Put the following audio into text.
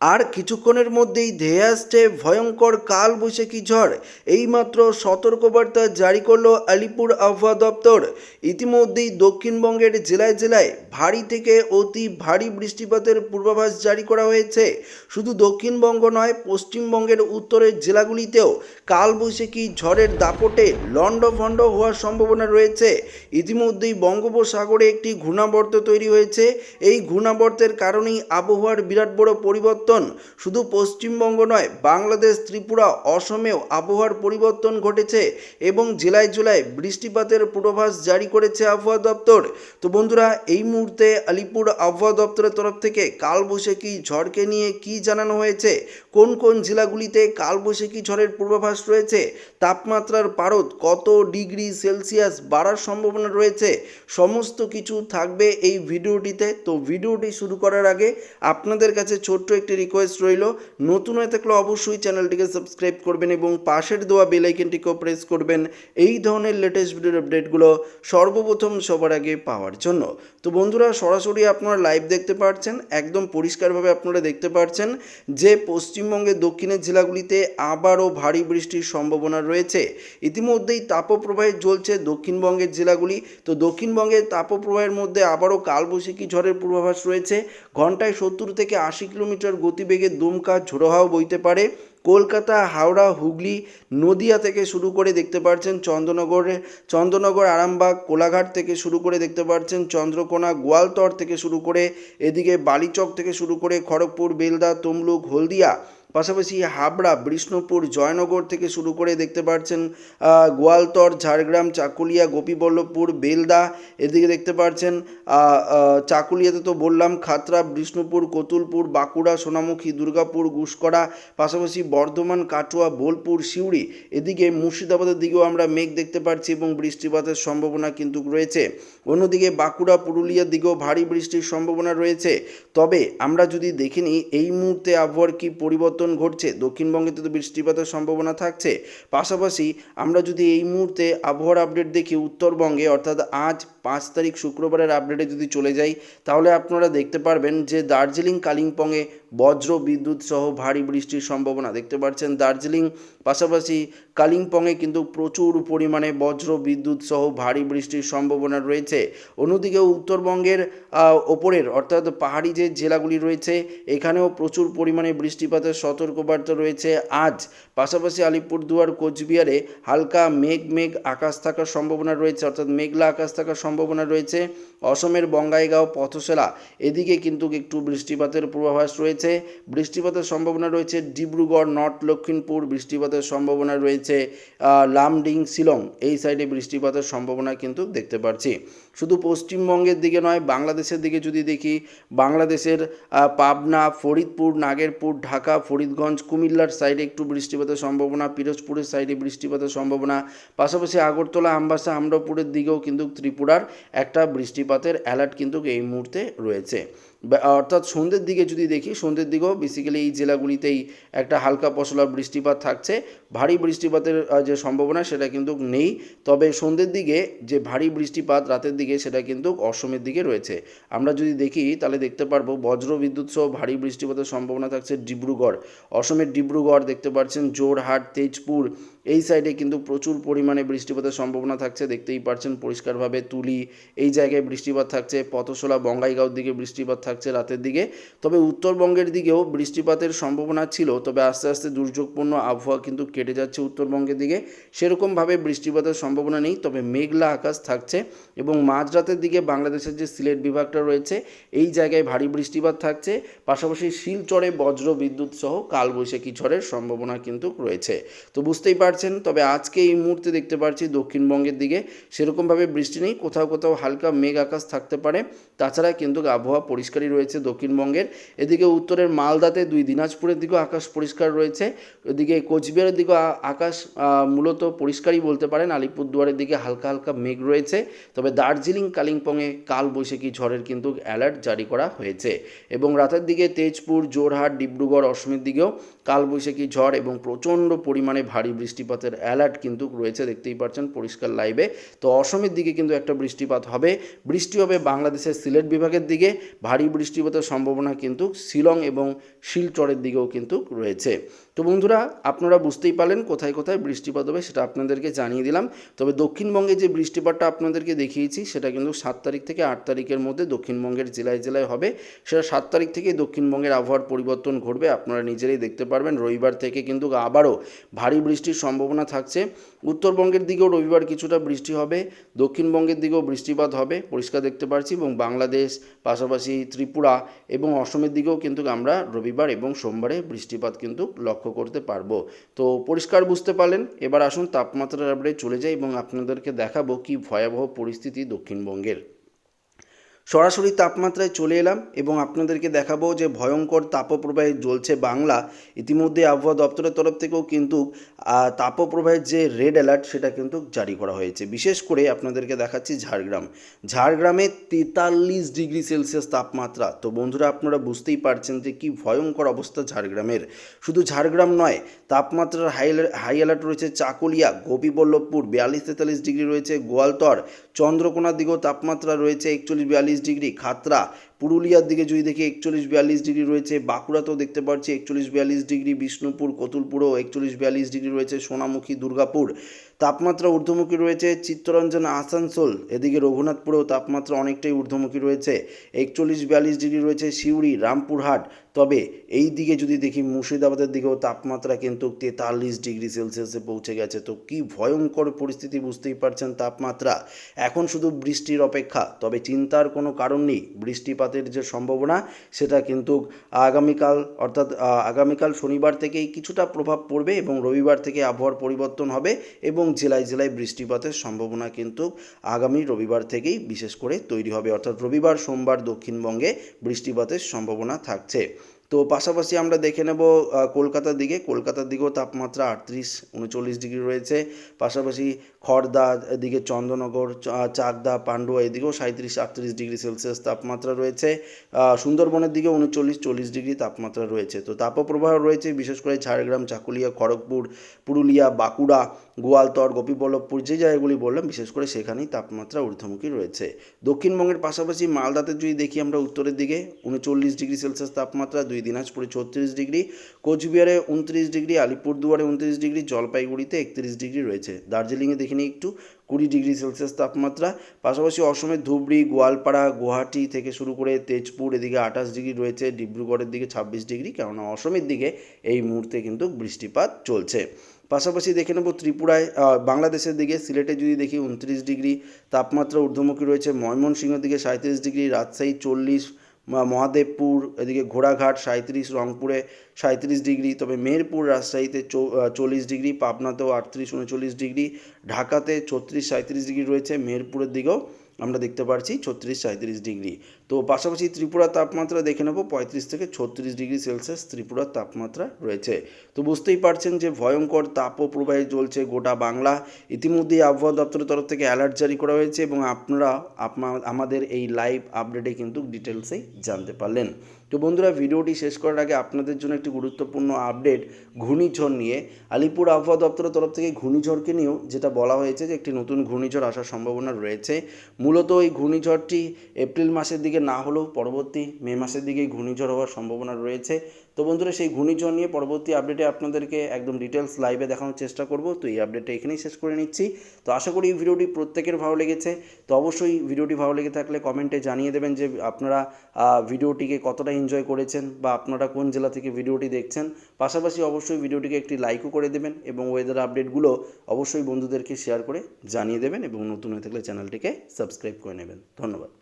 আর কিছুক্ষণের মধ্যেই ধেয়ে আসছে ভয়ঙ্কর কাল বৈশাখী ঝড়। এইমাত্র সতর্কবার্তা জারি করল আলিপুর আবহাওয়া দপ্তর। ইতিমধ্যেই দক্ষিণবঙ্গের জেলায় জেলায় ভারী থেকে অতি ভারী বৃষ্টিপাতের পূর্বাভাস জারি করা হয়েছে। শুধু দক্ষিণবঙ্গ নয়, পশ্চিমবঙ্গের উত্তরের জেলাগুলিতেও কাল বৈশাখী ঝড়ের দাপটে লণ্ডভণ্ড হওয়ার সম্ভাবনা রয়েছে। ইতিমধ্যেই বঙ্গোপসাগরে একটি ঘূর্ণাবর্ত তৈরি হয়েছে। এই ঘূর্ণাবর্তের কারণেই আবহাওয়ার বিরাট বড় পরিবর্তন শুধু পশ্চিমবঙ্গ নয়, বাংলাদেশ, ত্রিপুরা, অসমেও আবহাওয়ার পরিবর্তন ঘটেছে এবং জেলায় জেলায় বৃষ্টিপাতের পূর্বাভাস জারি করেছে আবহাওয়া দপ্তর। তো বন্ধুরা, এই মুহূর্তে আলিপুর আবহাওয়া দপ্তরের তরফ থেকে কালবৈশাখী ঝড়কে নিয়ে কি জানানো হয়েছে? কোন কোন জেলাগুলিতে কালবৈশাখী ঝড়ের পূর্বাভাস রয়েছে? তাপমাত্রার পারদ কত ডিগ্রি সেলসিয়াস বাড়ার সম্ভাবনা রয়েছে? সমস্ত কিছু থাকবে এই ভিডিওটিতে। তো ভিডিওটি শুরু করার আগে আপনাদের কাছে ছোট্ট একটি রিকোয়েস্ট রইল, নতুন হয়ে থাকলে অবশ্যই চ্যানেলটিকে সাবস্ক্রাইব করবেন এবং পাশের দেওয়া বেল আইকনটিকেও প্রেস করবেন। এই ধরনের লেটেস্ট ভিডিওর আপডেটগুলো সর্বপ্রথম সবার আগে পাওয়ার জন্য। তো বন্ধুরা, সরাসরি আপনারা লাইভ দেখতে পাচ্ছেন একদম পরিষ্কারভাবে আপনারা দেখতে পাচ্ছেন যে পশ্চিমবঙ্গের দক্ষিণের জেলাগুলিতে আবারও ভারী বৃষ্টির সম্ভাবনা রয়েছে। ইতিমধ্যেই তাপপ্রবাহে জ্বলছে দক্ষিণবঙ্গের জেলাগুলি। তো দক্ষিণবঙ্গের তাপপ্রবাহের মধ্যে আবারও কালবৈশাখী ঝড়ের পূর্বাভাস রয়েছে। ঘন্টায় সত্তর থেকে আশি কিলোমিটার গতিবেগে দুমকা ঝোড়ো বইতে পারে। কলকাতা, হাওড়া, হুগলি, নদিয়া থেকে শুরু করে দেখতে পাচ্ছেন চন্দ্রনগরে, চন্দ্রনগর, আরামবাগ, কোলাঘাট থেকে শুরু করে দেখতে পাচ্ছেন চন্দ্রকোনা, গোয়ালতর থেকে শুরু করে এদিকে বালিচক থেকে শুরু করে খড়গপুর, বেলদা, তমলুক, হলদিয়া। পাশাপাশি হাবড়া, বিষ্ণুপুর, জয়নগর থেকে শুরু করে দেখতে পাচ্ছেন গোয়ালতর, ঝাড়গ্রাম, চাকুলিয়া, গোপীবল্লভপুর, বেলদা, এদিকে দেখতে পাচ্ছেন চাকুলিয়াতে তো বললাম, খাতরা, বিষ্ণুপুর, কতুলপুর, বাঁকুড়া, সোনামুখী, দুর্গাপুর, গুসকরা, পাশাপাশি বর্ধমান, কাটোয়া, বোলপুর, সিউড়ি, এদিকে মুর্শিদাবাদের দিকেও আমরা মেঘ দেখতে পাচ্ছি এবং বৃষ্টিপাতের সম্ভাবনা কিন্তু রয়েছে। অন্যদিকে বাঁকুড়া, পুরুলিয়ার দিকেও ভারী বৃষ্টির সম্ভাবনা রয়েছে। তবে আমরা যদি দেখে নিই, এই মুহূর্তে আবহাওয়ার কি পরিবর্তন ঘটছে। দক্ষিণবঙ্গে তো বৃষ্টিপাতের সম্ভাবনা থাকছে। পাশাপাশি আমরা যদি এই মুহূর্তে আবহাওয়ার আপডেট দেখি, উত্তরবঙ্গে অর্থাৎ আজ পাঁচ তারিখ শুক্রবারের আপডেটে যদি চলে যাই, তাহলে আপনারা দেখতে পারবেন যে দার্জিলিং, কালিম্পংয়ে বজ্র বিদ্যুৎ সহ ভারী বৃষ্টির সম্ভাবনা। দেখতে পাচ্ছেন দার্জিলিং, পাশাপাশি কালিম্পংয়ে কিন্তু প্রচুর পরিমাণে বজ্র বিদ্যুৎ সহ ভারী বৃষ্টির সম্ভাবনা রয়েছে। অন্যদিকে উত্তরবঙ্গের ওপরের অর্থাৎ পাহাড়ি যে জেলাগুলি রয়েছে, এখানেও প্রচুর পরিমাণে বৃষ্টিপাতের সতর্কবার্তা রয়েছে আজ। পাশাপাশি আলিপুরদুয়ার, কোচবিহারে হালকা মেঘ মেঘ আকাশ থাকার সম্ভাবনা রয়েছে, অর্থাৎ মেঘলা আকাশ থাকার সম্ভাবনা রয়েছে। অসমের বঙ্গাইগাঁও পথসেলা এদিকে কিন্তু একটু বৃষ্টিপাতের পূর্বাভাস রয়েছে। বৃষ্টিপাতের সম্ভাবনা রয়েছে ডিব্রুগড়, নর্থ লক্ষ্মীপুর, বৃষ্টিপাতের সম্ভাবনা রয়েছে লামডিং, শিলং। এই সাইডে বৃষ্টিপাতের সম্ভাবনা কিন্তু দেখতে পাচ্ছি শুধু পশ্চিমবঙ্গের দিকে নয়, বাংলাদেশের দিকে যদি দেখি, বাংলাদেশের পাবনা, ফরিদপুর, নাগেরপুর, ঢাকা, ফরিদগঞ্জ, কুমিল্লার সাইডে একটু বৃষ্টিপাতের সম্ভাবনা, পিরোজপুরের সাইডে বৃষ্টিপাতের সম্ভাবনা, পাশাপাশি আগরতলা, আমবাসা, আমরাপুরের দিকেও কিন্তু ত্রিপুরার একটা বৃষ্টিপাতের অ্যালার্ট কিন্তু এই মুহূর্তে রয়েছে। অর্থাৎ সন্ধ্যের দিকে যদি দেখি, সন্ধ্যের দিকেও বেসিক্যালি এই জেলাগুলিতেই একটা হালকা পশলা বৃষ্টিপাত থাকছে। ভারী বৃষ্টিপাতের যে সম্ভাবনা সেটা কিন্তু নেই। তবে সন্ধ্যের দিকে যে ভারী বৃষ্টিপাত, রাতের দিকে সেটা কিন্তু অসমের দিকে রয়েছে। আমরা যদি দেখি, তাহলে দেখতে পারব বজ্র বিদ্যুৎ সহ ভারী বৃষ্টিপাতের সম্ভাবনা থাকছে ডিব্রুগড়। অসমের ডিব্রুগড় দেখতে পাচ্ছেন, জোরহাট, তেজপুর এই সাইডে কিন্তু প্রচুর পরিমাণে বৃষ্টিপাতের সম্ভাবনা থাকছে, দেখতেই পাচ্ছেন পরিষ্কারভাবে তুলি, এই জায়গায় বৃষ্টিপাত থাকছে পথশোলা বঙ্গাইগাঁওর দিকে বৃষ্টিপাত থাকছে রাতের দিকে। তবে উত্তরবঙ্গের দিকেও বৃষ্টিপাতের সম্ভাবনা ছিল, তবে আস্তে আস্তে দুর্যোগপূর্ণ আবহাওয়া কিন্তু কেটে যাচ্ছে উত্তরবঙ্গের দিকে। সেরকমভাবে বৃষ্টিপাতের সম্ভাবনা নেই, তবে মেঘলা আকাশ থাকছে এবং মাঝরাতের দিকে বাংলাদেশের যে সিলেট বিভাগটা রয়েছে, এই জায়গায় ভারী বৃষ্টিপাত থাকছে। পাশাপাশি শিলচরে বজ্র বিদ্যুৎ সহ কালবৈশাখী ঝড়ের সম্ভাবনা কিন্তু রয়েছে। তো বুঝতেই পারছেন, তবে আজকে এই মুহূর্তে দেখতে পাচ্ছি দক্ষিণবঙ্গের দিকে সেরকমভাবে বৃষ্টি নেই, কোথাও কোথাও হালকা মেঘ আকাশ থাকতে পারে। তাছাড়া কিন্তু আবহাওয়া পরিষ্কারই রয়েছে দক্ষিণবঙ্গের। এদিকে উত্তরের মালদাতে দুই, দিনাজপুরের দিকেও আকাশ পরিষ্কার রয়েছে। এদিকে কোচবিহারের দিকেও আকাশ মূলত পরিষ্কারই বলতে পারেন। আলিপুরদুয়ারের দিকে হালকা হালকা মেঘ রয়েছে। তবে দার্জিলিং, কালিম্পংয়ে কাল বৈশাখী ঝড়ের কিন্তু অ্যালার্ট জারি করা হয়েছে। এবং রাতের দিকে তেজপুর জোরহাট ডিব্রুগড়, অসমের দিকেও কালবৈশাখী ঝড় এবং প্রচণ্ড পরিমাণে ভারী বৃষ্টি বৃষ্টিপাতের অ্যালার্ট কিন্তু রয়েছে, দেখতেই পাচ্ছেন পরিষ্কার লাইভে তো অসমের দিকে কিন্তু একটা বৃষ্টিপাত হবে। বৃষ্টি হবে বাংলাদেশের সিলেট বিভাগের দিকে। ভারী বৃষ্টিপাতের সম্ভাবনা কিন্তু শিলং এবং শিলচরের দিকেও কিন্তু রয়েছে। তো বন্ধুরা, আপনারা বুঝতেই পারলেন কোথায় কোথায় বৃষ্টিপাত হবে সেটা আপনাদেরকে জানিয়ে দিলাম। তবে দক্ষিণবঙ্গে যে বৃষ্টিপাতটা আপনাদেরকে দেখিয়েছি, সেটা কিন্তু সাত তারিখ থেকে আট তারিখের মধ্যে দক্ষিণবঙ্গের জেলায় জেলায় হবে। সেটা সাত তারিখ থেকেই দক্ষিণবঙ্গের আবহাওয়ার পরিবর্তন ঘটবে, আপনারা নিজেরাই দেখতে পারবেন। রবিবার থেকে কিন্তু আবারও ভারী বৃষ্টির সম্ভাবনা থাকছে। উত্তরবঙ্গের দিকেও রবিবার কিছুটা বৃষ্টি হবে, দক্ষিণবঙ্গের দিকেও বৃষ্টিপাত হবে, পরিষ্কার দেখতে পারছি, এবং বাংলাদেশ, পাশাপাশি ত্রিপুরা এবং অসমের দিকেও কিন্তু আমরা রবিবার এবং সোমবারে বৃষ্টিপাত কিন্তু লক্ষ্য করতে পারব। তো পরিষ্কার বুঝতে পারলেন, এবার আসুন তাপমাত্রার আপডেট চলে যাই এবং আপনাদেরকে দেখাবো কি ভয়াবহ পরিস্থিতি দক্ষিণবঙ্গের। সরাসরি তাপমাত্রায় চলে এলাম এবং আপনাদেরকে দেখাবো যে ভয়ঙ্কর তাপপ্রবাহে জ্বলছে বাংলা। ইতিমধ্যে আবহাওয়া দপ্তরের তরফ থেকেও কিন্তু তাপপ্রবাহের যে রেড অ্যালার্ট সেটা কিন্তু জারি করা হয়েছে। বিশেষ করে আপনাদেরকে দেখাচ্ছি ঝাড়গ্রাম। ঝাড়গ্রামে তেতাল্লিশ ডিগ্রি সেলসিয়াস তাপমাত্রা। তো বন্ধুরা, আপনারা বুঝতেই পারছেন যে কি ভয়ঙ্কর অবস্থা ঝাড়গ্রামের। শুধু ঝাড়গ্রাম নয়, তাপমাত্রার হাই হাই অ্যালার্ট রয়েছে চাকুলিয়া, গোপীবল্লভপুর, বিয়াল্লিশ তেতাল্লিশ ডিগ্রি রয়েছে গোয়ালতর, চন্দ্রকোনার দিকেও তাপমাত্রা রয়েছে একচল্লিশ, বিয়াল্লিশ ডিগ্রি খাতরা পুরুলিয়ার দিকে যদি দেখি একচল্লিশ বিয়াল্লিশ ডিগ্রি রয়েছে, বাঁকুড়াতেও দেখতে পাচ্ছি একচল্লিশ বিয়াল্লিশ ডিগ্রি, বিষ্ণুপুর, কতুলপুরও একচল্লিশ বিয়াল্লিশ ডিগ্রি রয়েছে, সোনামুখী, দুর্গাপুর। তাপমাত্রা ঊর্ধ্বমুখী রয়েছে চিত্তরঞ্জন, আসানসোল, এদিকে রঘুনাথপুরেও তাপমাত্রা অনেকটাই ঊর্ধ্বমুখী রয়েছে, একচল্লিশ বিয়াল্লিশ ডিগ্রি রয়েছে সিউড়ি, রামপুরহাট, তবে এই দিকে যদি দেখি মুর্শিদাবাদের দিকেও তাপমাত্রা কিন্তু তেতাল্লিশ ডিগ্রি সেলসিয়াসে পৌঁছে গেছে। তো কি ভয়ঙ্কর পরিস্থিতি বুঝতেই পারছেন তাপমাত্রা। এখন শুধু বৃষ্টির অপেক্ষা, তবে চিন্তার কোনো কারণ নেই বৃষ্টিপাতের যে সম্ভাবনা, সেটা কিন্তু আগামীকাল, অর্থাৎ আগামীকাল শনিবার থেকেই কিছুটা প্রভাব পড়বে এবং রবিবার থেকে আবহাওয়ার পরিবর্তন হবে এবং জেলায় জেলায় বৃষ্টিপাতের সম্ভাবনা কিন্তু আগামী রবিবার থেকেই বিশেষ করে তৈরি হবে। অর্থাৎ রবিবার, সোমবার দক্ষিণবঙ্গে বৃষ্টিপাতের সম্ভাবনা থাকছে। তো পাশাপাশি আমরা দেখে নেব কলকাতার দিকে। কলকাতার দিকেও তাপমাত্রা আটত্রিশ, উনচল্লিশ ডিগ্রি রয়েছে। পাশাপাশি খড়দা এদিকে চন্দ্রনগর চাকদা, পান্ডুয়া, এদিকেও সাঁত্রিশ আটত্রিশ ডিগ্রি সেলসিয়াস তাপমাত্রা রয়েছে। সুন্দরবনের দিকে উনচল্লিশ, চল্লিশ ডিগ্রি তাপমাত্রা রয়েছে। তো তাপপ্রবাহ রয়েছে, বিশেষ করে ঝাড়গ্রাম, চাকুলিয়া, খড়গপুর, পুরুলিয়া, বাঁকুড়া, গোয়ালতর, গোপীবল্লভপুর, যে জায়গাগুলি বললাম, বিশেষ করে সেখানেই তাপমাত্রা ঊর্ধ্বমুখী রয়েছে। দক্ষিণবঙ্গের পাশাপাশি মালদাতে যদি দেখি আমরা উত্তরের দিকে, উনচল্লিশ ডিগ্রি সেলসিয়াস তাপমাত্রা, দুই দিনাজপুরে ছত্রিশ ডিগ্রি, কোচবিহারে উনত্রিশ ডিগ্রি, আলিপুরদুয়ারে উনত্রিশ ডিগ্রি, জলপাইগুড়িতে একত্রিশ ডিগ্রি রয়েছে। দার্জিলিংয়ে দেখে নিই একটু, কুড়ি ডিগ্রি সেলসিয়াস তাপমাত্রা। পাশাপাশি অসমের ধুবড়ি, গোয়ালপাড়া, গুয়াহাটি থেকে শুরু করে তেজপুর, এদিকে আঠাশ ডিগ্রি রয়েছে, ডিব্রুগড়ের দিকে ছাব্বিশ ডিগ্রি, কেননা অসমের দিকে এই মুহূর্তে কিন্তু বৃষ্টিপাত চলছে। পাশাপাশি দেখে নেব ত্রিপুরায় বাংলাদেশের দিকে, সিলেটে যদি দেখি উনত্রিশ ডিগ্রি তাপমাত্রা ঊর্ধ্বমুখী রয়েছে, ময়মনসিংহের দিকে সাঁত্রিশ ডিগ্রি, রাজশাহী চল্লিশ মহাদেবপুর, এদিকে ঘোড়াঘাট সাঁত্রিশ রংপুরে সাঁত্রিশ ডিগ্রি, তবে মেহেরপুর রাজশাহীতে চল্লিশ ডিগ্রি, পাবনাতেও আটত্রিশ, উনচল্লিশ ডিগ্রি, ঢাকাতে ছত্রিশ সাঁত্রিশ ডিগ্রি রয়েছে, মেহেরপুরের দিকেও আমরা দেখতে পারছি ছত্রিশ সাঁত্রিশ ডিগ্রি। তো পাশাপাশি ত্রিপুরার তাপমাত্রা দেখে নেব, পঁয়ত্রিশ থেকে ছত্রিশ ডিগ্রি সেলসিয়াস ত্রিপুরার তাপমাত্রা রয়েছে। তো বুঝতেই পারছেন যে ভয়ঙ্কর তাপপ্রবাহে চলছে গোটা বাংলা। ইতিমধ্যেই আবহাওয়া দপ্তরের তরফ থেকে অ্যালার্ট জারি করা হয়েছে এবং আপনারা আপনা- আমাদের এই লাইভ আপডেটে কিন্তু ডিটেলসেই জানতে পারলেন। তো বন্ধুরা, ভিডিওটি শেষ করার আগে আপনাদের জন্য একটি গুরুত্বপূর্ণ আপডেট, ঘূর্ণিঝড় নিয়ে। আলিপুর আবহাওয়া দপ্তরের তরফ থেকে ঘূর্ণিঝড়কে নিয়েও যেটা বলা হয়েছে যে, একটি নতুন ঘূর্ণিঝড় আসার সম্ভাবনা রয়েছে। মূলত এই ঘূর্ণিঝড়টি এপ্রিল মাসের দিকে না হলেও পরবর্তী মে মাসের দিকেই ঘূর্ণিঝড় হওয়ার সম্ভাবনা রয়েছে। তো বন্ধুরা, সেই ঘূর্ণিঝড় নিয়ে পরবর্তী আপডেটে আপনাদেরকে একদম ডিটেলস লাইভে দেখানোর চেষ্টা করব। তো এই আপডেটটা এখানেই শেষ করে নিচ্ছি। তো আশা করি এই ভিডিওটি প্রত্যেকের ভালো লেগেছে। তো অবশ্যই ভিডিওটি ভালো লেগে থাকলে কমেন্টে জানিয়ে দেবেন যে আপনারা ভিডিওটিকে কতটা এনজয় করেছেন বা আপনারা কোন জেলা থেকে ভিডিওটি দেখছেন। পাশাপাশি অবশ্যই ভিডিওটিকে একটি লাইকও করে দেবেন এবং ওয়েদার আপডেটগুলো অবশ্যই বন্ধুদেরকে শেয়ার করে জানিয়ে দেবেন এবং নতুন হয়ে থাকলে চ্যানেলটিকে সাবস্ক্রাইব করে নেবেন। ধন্যবাদ।